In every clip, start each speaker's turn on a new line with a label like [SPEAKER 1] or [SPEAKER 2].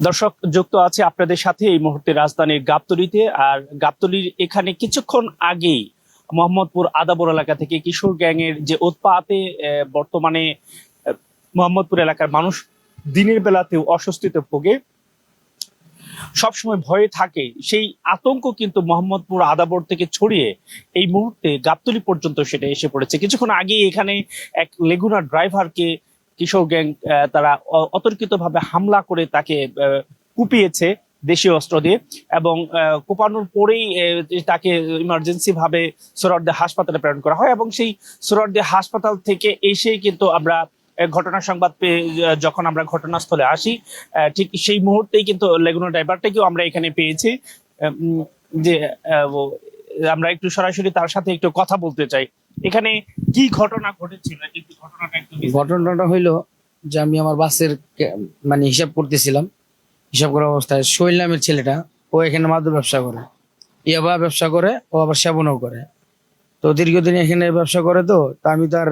[SPEAKER 1] দর্শক, যুক্ত আছে আপনাদের সাথে এই মুহূর্তে রাজধানীর গাবতলিতে। আর গাবতলির এখানে কিছুক্ষণ আগেই মোহাম্মদপুর আদাবর এলাকা থেকে কিশোর গ্যাংয়ের যে উৎপাতে বর্তমানে মোহাম্মদপুর এলাকার মানুষ দিনের বেলাতেও অস্বস্তিতে ভোগে। সবসময় ভয়ে থাকে। সেই আতঙ্ক কিন্তু মোহাম্মদপুর আদাবর থেকে ছড়িয়ে এই মুহূর্তে গাবতলি পর্যন্ত সেটা এসে পড়েছে। কিছুক্ষণ আগে এখানে এক লেগুনা ড্রাইভারকে কিশোর গ্যাং তারা অতর্কিত ভাবে হামলা করে তাকে কুপিয়েছে দেশীয় অস্ত্র দিয়ে এবং কোপানোর পরেই তাকে ইমার্জেন্সি ভাবে সোরারদে হাসপাতালে প্রেরণ করা হয় এবং সেই সোরারদে হাসপাতাল থেকে এসেই কিন্তু আমরা ঘটনা সংবাদ পেয়ে যখন আমরা ঘটনাস্থলে আসি ঠিক সেই মুহূর্তেই কিন্তু লেগুনো ড্রাইভারটাকেও আমরা এখানে পেয়েছি যে আমরা একটু সরাসরি তার সাথে একটু কথা বলতে চাই। এখানে কি ঘটনা ঘটেছিল? ঘটনাটা
[SPEAKER 2] হইল যে আমি আমার বাসের মানে হিসাব করতেছিলাম। হিসাব করার অবস্থায় সোহেল নামের ছেলেটা, ও এখানে মাদুর ব্যবসা করে। ইয়াবা ব্যবসা করে, ও আবার সেবনও করে। তো দীর্ঘদিন এখানে ব্যবসা করে তো, তা আমি তার,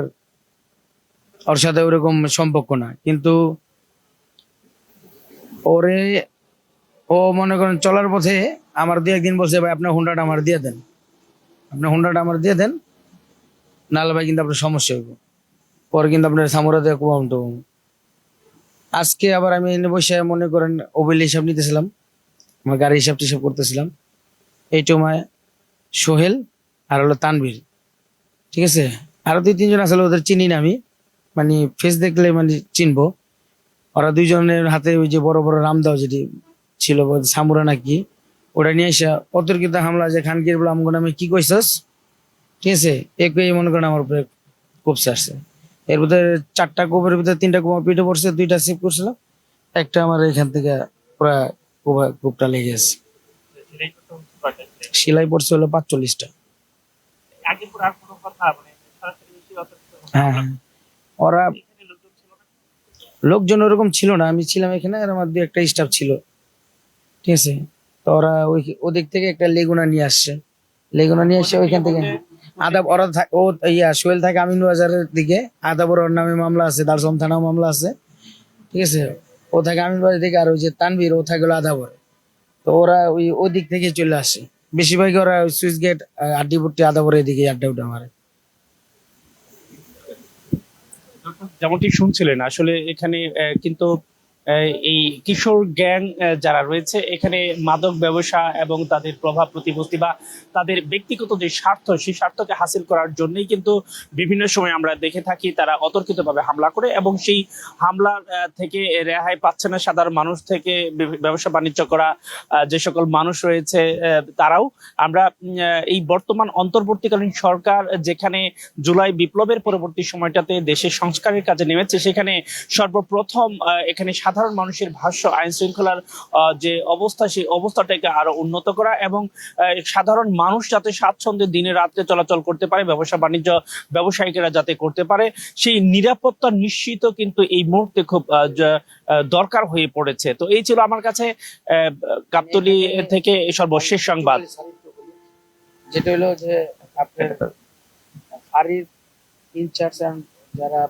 [SPEAKER 2] ওর সাথে ওরকম সম্পর্ক না। কিন্তু ওরে, ও মনে করেন চলার পথে আমার দু একদিন বলছে, ভাই, আপনার হুন্ডাটা আমার দিয়ে দেন। আপনার হুন্ডাটা আমার দিয়ে দেন। নাহলে ভাই কিন্তু আপনার সমস্যা হইব। পরে কিন্তু আপনার সামরাতে তো আজকে আবার আমি এনে বসে মনে করেন ওবিল হিসাব নিতেছিলাম, আমার গাড়ি হিসাব টিসাব করতেছিলাম। এই সময় সোহেল আর হলো তানভীর। ঠিক আছে? আরও দুই তিনজন আসলে ওদের চিনি না আমি। মানে ফেস দেখলে মানে চিনবো। ওরা দুইজনের হাতে ওই যে বড় বড় রামদাও যেটি ছিল, সামুরা নাকি, ওটা নিয়ে এসে অতর্কিত হামলা যে খানকির বলে নামে কি কইছস? ঠিক আছে? একই মনে করেন আমার উপরে কোপসে আসছে। এর ভিতরে চারটা কোপের ভিতরে তিনটা কোপ পিঠে পড়ছে দুইটা সেভ করছিলাম একটা আমার এখান থেকে পুরা কোপা কোপটা লেগে গেছে। সেলাই পড়ছে হলো পাঁচচল্লিশটা।
[SPEAKER 1] মানে
[SPEAKER 2] হ্যাঁ হ্যাঁ। ওরা
[SPEAKER 1] লোকজন
[SPEAKER 2] লোকজন ওরকম ছিল না। আমি ছিলাম এখানে আর আমার দু একটা স্টাফ ছিল। ঠিক আছে? তো ওরা ওই ওদিক থেকে একটা লেগুনা নিয়ে আসছে। লেগুনা নিয়ে এসে ওইখান থেকে আদা ওরা থা- ও ইয়া সোহেল থাকে আমিন বাজারের দিকে। আদা বড় ওর নামে মামলা আছে দারসম থানা মামলা আছে। ঠিক আছে? ও থাকে আমিন বাজার দিকে আর ওই যে তানভীর ও থাকে হলো আদা বড় তো ওরা ওই ওই দিক থেকে চলে আসে। বেশিরভাগ ওরা সুইচ গেট আড্ডিপুট্টি আদা বড় এদিকে আড্ডা উঠে মারে।
[SPEAKER 1] যেমনটি শুনছিলেন আসলে এখানে আহ, কিন্তু এই কিশোর গ্যাং যারা রয়েছে, এখানে মাদক ব্যবসা এবং তাদের প্রভাব প্রতিপত্তি বা তাদের ব্যক্তিগত যে স্বার্থ, সেই স্বার্থকে হাসিল করার জন্যই কিন্তু বিভিন্ন সময় আমরা দেখে থাকি তারা অতর্কিতভাবে হামলা করে এবং সেই হামলার থেকে রেহাই পাচ্ছে না সাধারণ মানুষ থেকে ব্যবসা বাণিজ্য করা যে সকল মানুষ রয়েছে তারাও। আমরা এই বর্তমান অন্তর্বর্তীকালীন সরকার যেখানে জুলাই বিপ্লবের পরবর্তী সময়টাতে দেশের সংস্কারের কাজে নেমেছে, সেখানে সর্বপ্রথম এখানে সাধারণ মানুষের ভাষ্য, আইন শৃঙ্খলার যে অবস্থা, সেই অবস্থাটাকে আরও উন্নত করা এবং সাধারণ মানুষ যাতে স্বাচ্ছন্দ্যে দিনে রাত্রে চলাচল করতে পারে, ব্যবসা, বাণিজ্য ব্যবসায়িকেরা যাতে করতে পারে, সেই নিরাপত্তা নিশ্চিত কিন্তু এই মুহূর্তে খুব দরকার হয়ে পড়েছে। তো এই ছিল আমার কাছে গাবতলী থেকে সর্বশেষ সংবাদ।
[SPEAKER 2] যেটা হলো যে আপনার ফাঁড়ির ইনচার্জ, যারা